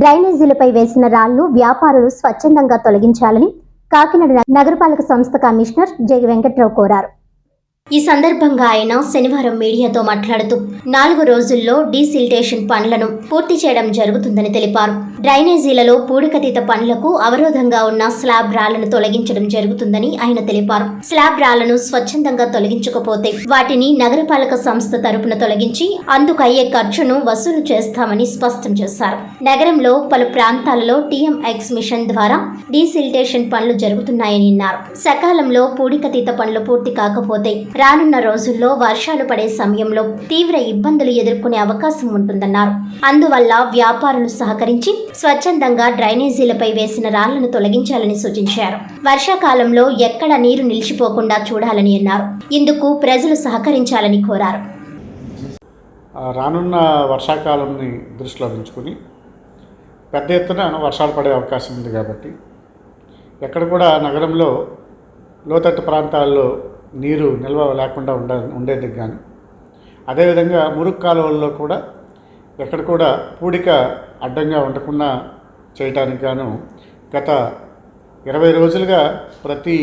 డ్రైనేజీలపై వేసిన రాళ్ళు వ్యాపారులు స్వచ్ఛందంగా తొలగించాలని కాకినాడ నగరపాలక సంస్థ కమిషనర్ జె వెంకట్రావు కోరారు. ఈ సందర్భంగా ఆయన శనివారం మీడియాతో మాట్లాడుతూ నాలుగు రోజుల్లో డీసిల్టేషన్ పనులను పూర్తి చేయడం జరుగుతుందని తెలిపారు. డ్రైనేజీలలో పూడికతీత పనులకు అవరోధంగా ఉన్న స్లాబ్ రాళ్ళను తొలగించడం జరుగుతుందని ఆయన తెలిపారు. స్లాబ్ రాళ్ళను స్వచ్ఛందంగా తొలగించకపోతే వాటిని నగరపాలక సంస్థ తరపున తొలగించి అందుకు అయ్యే ఖర్చును వసూలు చేస్తామని స్పష్టం చేశారు. నగరంలో పలు ప్రాంతాలలో టీఎంఎక్స్ మిషన్ ద్వారా డీసిల్టేషన్ పనులు జరుగుతున్నాయని అన్నారు. సకాలంలో పూడికతీత పనులు పూర్తి కాకపోతే రానున్న రోజుల్లో వర్షాలు పడే సమయంలో తీవ్ర ఇబ్బందులు ఎదుర్కొనే అవకాశం ఉంటుందన్నారు. అందువల్ల వ్యాపారులు సహకరించి స్వచ్ఛందంగా డ్రైనేజీలపై వేసిన రాళ్ళను తొలగించాలని సూచించారు. వర్షాకాలంలో ఎక్కడ నీరు నిలిచిపోకుండా చూడాలని అన్నారు. ఇందుకు ప్రజలు సహకరించాలని కోరారు. రానున్న వర్షాకాలంని దృష్టిలో ఉంచుకుని పెద్ద ఎత్తున వర్షాలు పడే అవకాశం ఉంది కాబట్టి ఎక్కడ కూడా నగరంలో లోతట్టు ప్రాంతాల్లో నీరు నిల్వ లేకుండా ఉండ ఉండేందుకు కానీ అదేవిధంగా మురుగు కాలువల్లో కూడా ఎక్కడ కూడా పూడిక అడ్డంగా ఉండకుండా చేయటానికి గాను గత ఇరవై రోజులుగా ప్రతి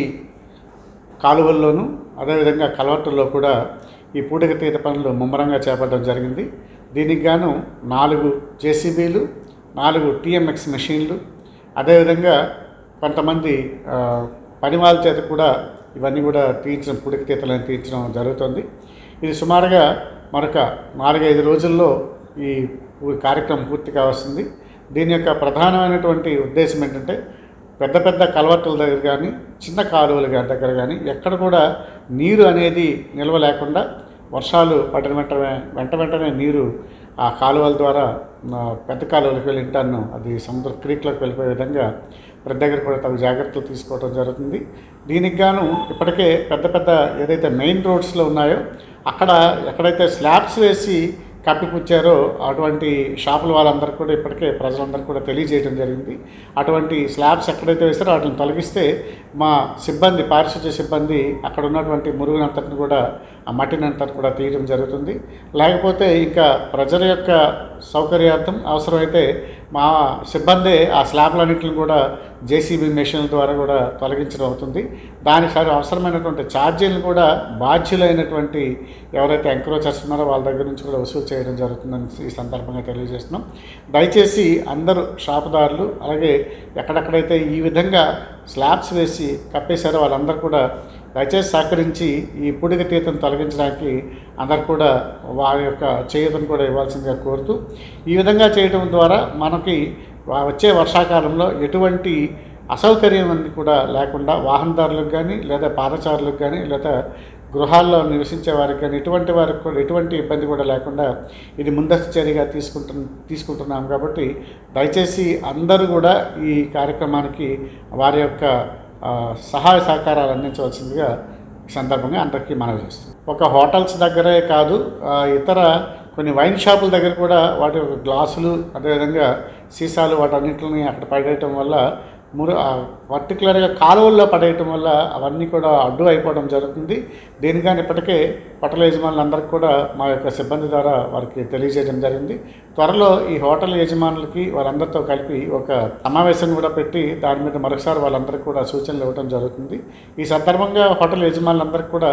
కాలువల్లోనూ అదేవిధంగా కలవట్టుల్లో కూడా ఈ పూడిక తీత పనులు ముమ్మరంగా చేపట్టడం జరిగింది. దీనికి గాను నాలుగు జేసీబీలు నాలుగు టీఎంఎక్స్ మెషిన్లు అదేవిధంగా కొంతమంది పని వాళ్ళ చేత కూడా ఇవన్నీ కూడా తీర్చడం పుడికి తీతలని తీర్చడం జరుగుతుంది. ఇది సుమారుగా మరొక నాలుగైదు రోజుల్లో ఈ కార్యక్రమం పూర్తి కావాల్సింది. దీని యొక్క ప్రధానమైనటువంటి ఉద్దేశం ఏంటంటే పెద్ద పెద్ద కలవట్ల దగ్గర కానీ చిన్న కాలువల దగ్గర కానీ ఎక్కడ కూడా నీరు అనేది నిల్వ లేకుండా వర్షాలు పడిన వెంటనే వెంట వెంటనే నీరు ఆ కాలువల ద్వారా పెద్ద కాలువలకు వెళ్ళి ఇంటాను. అది సముద్ర క్రీక్లోకి వెళ్ళిపోయే విధంగా ప్రతి దగ్గర కూడా తగు జాగ్రత్తలు తీసుకోవడం జరుగుతుంది. దీనికి గాను ఇప్పటికే పెద్ద పెద్ద ఏదైతే మెయిన్ రోడ్స్లో ఉన్నాయో అక్కడ ఎక్కడైతే స్లాబ్స్ వేసి కప్పిపుచ్చారో. అటువంటి షాపుల వాళ్ళందరూ కూడా ఇప్పటికే ప్రజలందరూ కూడా తెలియజేయడం జరిగింది. అటువంటి స్లాబ్స్ ఎక్కడైతే వేస్తారో వాటిని తొలగిస్తే మా సిబ్బంది పారిశుద్ధ్య సిబ్బంది అక్కడ ఉన్నటువంటి మురుగునంతటిని కూడా ఆ మట్టినంతటి కూడా తీయడం జరుగుతుంది. లేకపోతే ఇంకా ప్రజల యొక్క సౌకర్యార్థం అవసరమైతే మా సిబ్బందే ఆ స్లాబ్లన్నింటిని కూడా జేసీబీ మెషిన్ల ద్వారా కూడా తొలగించడం అవుతుంది. దానికి అవసరమైనటువంటి ఛార్జీలను కూడా బాధ్యులైనటువంటి ఎవరైతే ఎంక్రోచర్స్ ఉన్నారో వాళ్ళ దగ్గర నుంచి కూడా వసూలు చేయడం జరుగుతుందని ఈ సందర్భంగా తెలియజేస్తున్నాం. దయచేసి అందరూ షాపుదారులు అలాగే ఎక్కడెక్కడైతే ఈ విధంగా స్లాబ్స్ వేసి కప్పేశారో వాళ్ళందరూ కూడా దయచేసి సహకరించి ఈ పుడిక తీతను తొలగించడానికి అందరు కూడా వారి యొక్క చేయుతను కూడా ఇవ్వాల్సిందిగా కోరుతూ ఈ విధంగా చేయడం ద్వారా మనకి వచ్చే వర్షాకాలంలో ఎటువంటి అసౌకర్యం అనేది కూడా లేకుండా వాహనదారులకు కానీ లేదా పాదచారులకు కానీ లేదా గృహాల్లో నివసించే వారికి కానీ ఎటువంటి వారికి కూడా ఎటువంటి ఇబ్బంది కూడా లేకుండా ఇది ముందస్తు చర్యగా తీసుకుంటు తీసుకుంటున్నాం కాబట్టి దయచేసి అందరూ కూడా ఈ కార్యక్రమానికి వారి యొక్క సహాయ సహకారాలు అందించవలసిందిగా సందర్భంగా అందరికీ మనవి చేస్తుంది ఒక హోటల్స్ దగ్గరే కాదు ఇతర కొన్ని వైన్ షాపుల దగ్గర కూడా వాటి యొక్క గ్లాసులు అదేవిధంగా సీసాలు వాటన్నిటిని అక్కడ పడేయటం వల్ల మురు పర్టికులర్గా కాలువల్లో పడేయటం వల్ల అవన్నీ కూడా అడ్డు అయిపోవడం జరుగుతుంది. దీనికని ఇప్పటికే హోటల్ యజమానులందరికీ కూడా మా యొక్క సిబ్బంది ద్వారా వారికి తెలియజేయడం జరిగింది. త్వరలో ఈ హోటల్ యజమానులకి వారందరితో కలిపి ఒక సమావేశం కూడా పెట్టి దాని మీద మరొకసారి వాళ్ళందరికీ కూడా సూచనలు ఇవ్వడం జరుగుతుంది. ఈ సందర్భంగా హోటల్ యజమానులందరికీ కూడా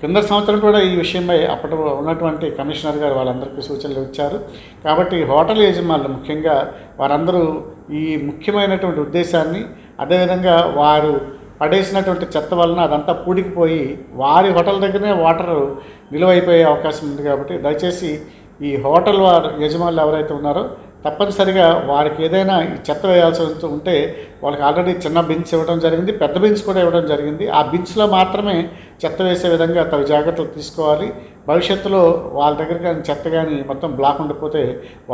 కింద సంవత్సరం కూడా ఈ విషయమై అప్పటి ఉన్నటువంటి కమిషనర్ గారు వాళ్ళందరికీ సూచనలు ఇచ్చారు. కాబట్టి హోటల్ యజమానులు ముఖ్యంగా వారందరూ ఈ ముఖ్యమైనటువంటి ఉద్దేశాన్ని అదేవిధంగా వారు పడేసినటువంటి చెత్త వలన అదంతా పూడికిపోయి వారి హోటల్ దగ్గరనే వాటర్ నిలువైపోయే అవకాశం ఉంది కాబట్టి దయచేసి ఈ హోటల్ వారు యజమానులు ఎవరైతే ఉన్నారో తప్పనిసరిగా వారికి ఏదైనా చెత్త వేయాల్సి ఉంటే వాళ్ళకి ఆల్రెడీ చిన్న బిన్స్ ఇవ్వడం జరిగింది. పెద్ద బిన్స్ కూడా ఇవ్వడం జరిగింది. ఆ బిన్స్లో మాత్రమే చెత్త వేసే విధంగా తగు జాగ్రత్తలు తీసుకోవాలి. భవిష్యత్తులో వాళ్ళ దగ్గర కానీ చెత్త కానీ మొత్తం బ్లాక్ ఉండిపోతే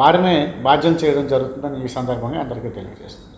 వారినే బాధ్యం చేయడం జరుగుతుందని ఈ సందర్భంగా అందరికీ తెలియజేస్తుంది